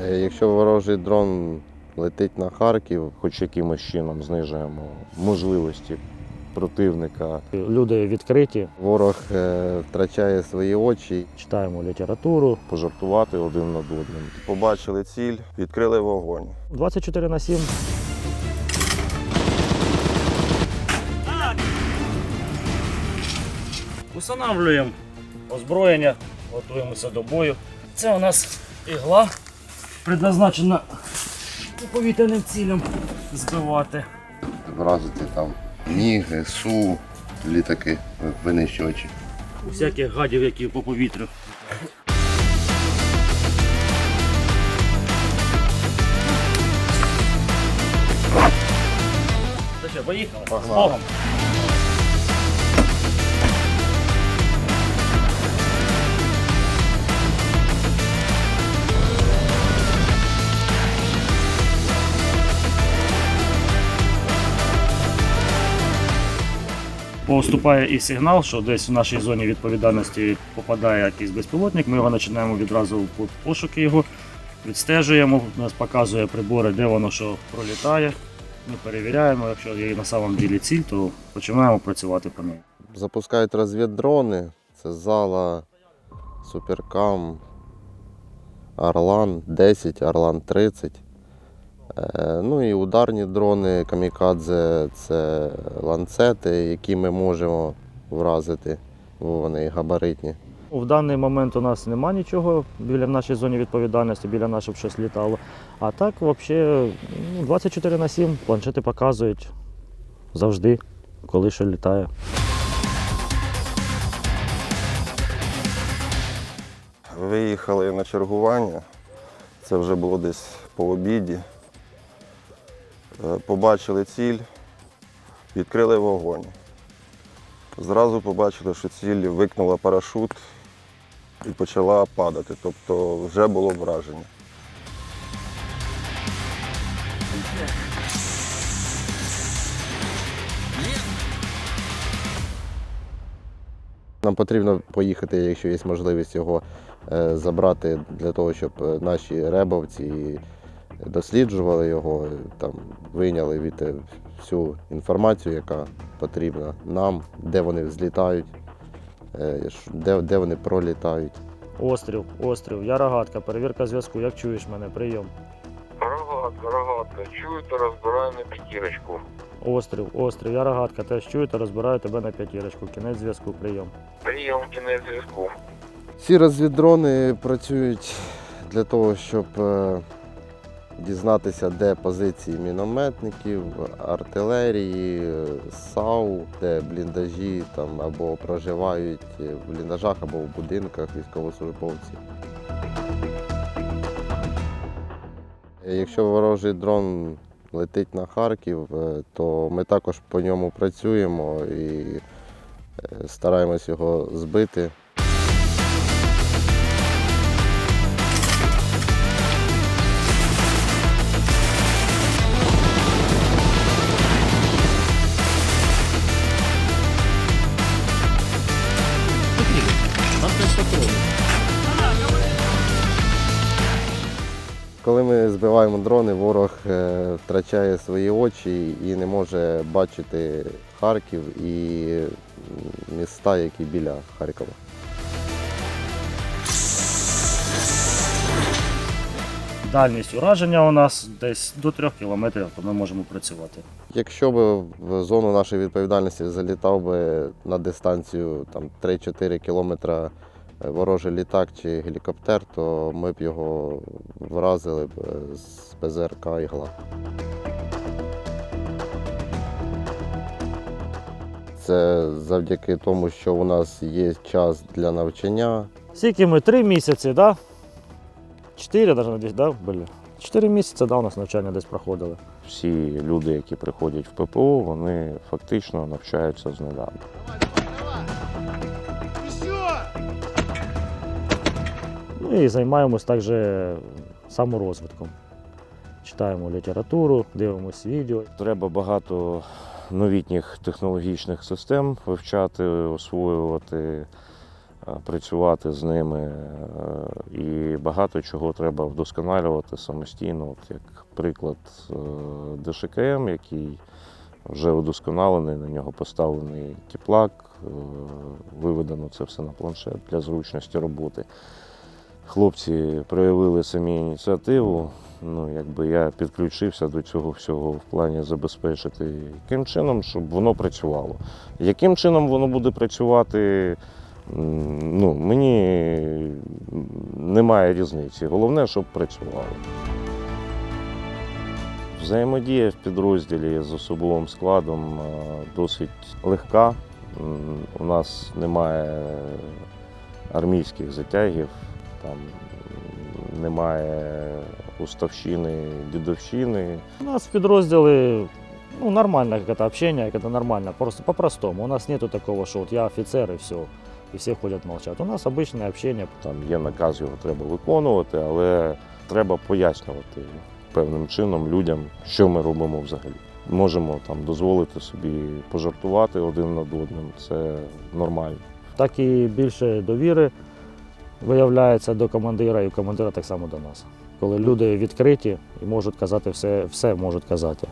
Е, Якщо ворожий дрон летить на Харків, хоч якимось чином знижуємо можливості противника. Люди відкриті, Ворог е, втрачає свої очі, читаємо літературу. пожартувати один над одним. Побачили ціль, відкрили вогонь. 24 на 7. Устанавлюємо озброєння, готуємося до бою. Це у нас ігла, предназначена повітряним цілям збивати. Вразити там міги, су, літаки, винищувачі. Усяких гадів, які по повітрю. Та що, поїхали? З. Богом. Поступає і сигнал, що десь в нашій зоні відповідальності попадає якийсь безпілотник. Ми його починаємо відразу по- пошуки його, відстежуємо, нас показує прибори, де воно що пролітає. Ми перевіряємо, якщо є на самом ділі ціль, то починаємо працювати по ній. Запускають розвіддрони. Це зала, Суперкам, Орлан 10, Орлан 30. Е, Ну і ударні дрони камікадзе це ланцети, які ми можемо вразити, бо вони габаритні. В даний момент у нас нема нічого біля нашої зони відповідальності, біля нас, щоб щось літало. А так, взагалі, ну, 24 на 7 планшети показують завжди, коли що літає. Виїхали на чергування. Це вже було десь по обіді. Е, Побачили ціль, відкрили вогонь. Зразу побачили, що ціль викинула парашут і почала падати. Тобто вже було враження. Нам потрібно поїхати, якщо є можливість його е, забрати для того, щоб е, наші ребовці досліджували його, там вийняли від е, всю інформацію, яка потрібна нам, де вони взлітають, е, де, де вони пролітають. Острів, острів, я рогатка, перевірка зв'язку. Як чуєш мене? Прийом. Рогатка, рогатка, чуєте, розбираю на п'ятірочку. Острів, острів, я рогатка, теж чую та розбираю тебе на п'ятірочку. Кінець зв'язку, прийом. Прийом кінець зв'язку. Ці розвіддрони працюють для того, щоб е, дізнатися, де позиції мінометників, артилерії, САУ, де бліндажі там або проживають в бліндажах, або в будинках військовослужбовці. Якщо ворожий дрон летить на Харків, е, то ми також по ньому працюємо і е, стараємось його збити. Ми збиваємо дрони, ворог е, втрачає свої очі і не може бачити Харків і міста, які біля Харкова. Дальність ураження у нас десь до 3 кілометрів, то ми можемо працювати. Якщо б в зону нашої відповідальності залітав би на дистанцію там, 3-4 кілометра ворожий літак чи гелікоптер, то ми б його вразили б е, з ПЗРК «Ігла». Це завдяки тому, що у нас є час для навчання, Скільки ми три місяці, да? Чотири навіть да? Бля. Чотири місяці, да, у нас навчання десь проходили. всі люди, які приходять в ППО, вони фактично навчаються з нуля. Ну і займаємось також саморозвитком. Читаємо літературу, дивимося відео. Треба багато новітніх технологічних систем вивчати, освоювати. працювати з ними, е, і багато чого треба вдосконалювати самостійно. От як приклад е, ДШКМ, який вже удосконалений, на нього поставлений тіплак, е, виведено це все на планшет для зручності роботи. Хлопці проявили самі ініціативу. Ну, якби я підключився до цього всього в плані забезпечити яким чином, щоб воно працювало. Яким чином воно буде працювати, ну, мені немає різниці. Головне, щоб працювало. Взаємодія в підрозділі з особовим складом е, досить легка. У нас немає армійських затягів, там немає уставщини, дідовщини. У нас підрозділи ну, нормальное какое-то общение, это нормально, просто по-простому. У нас нету такого, что вот я офицер и все, и все ходят молчат. У нас обычное общение. Там є наказ, його треба виконувати, але треба пояснювати певним чином людям, що ми робимо взагалі. Можемо там дозволити собі пожартувати один над одним. Це нормально. Так і більше довіри виявляється до командира, і командира так само до нас. Коли люди відкриті і можуть казати все, все можуть казати.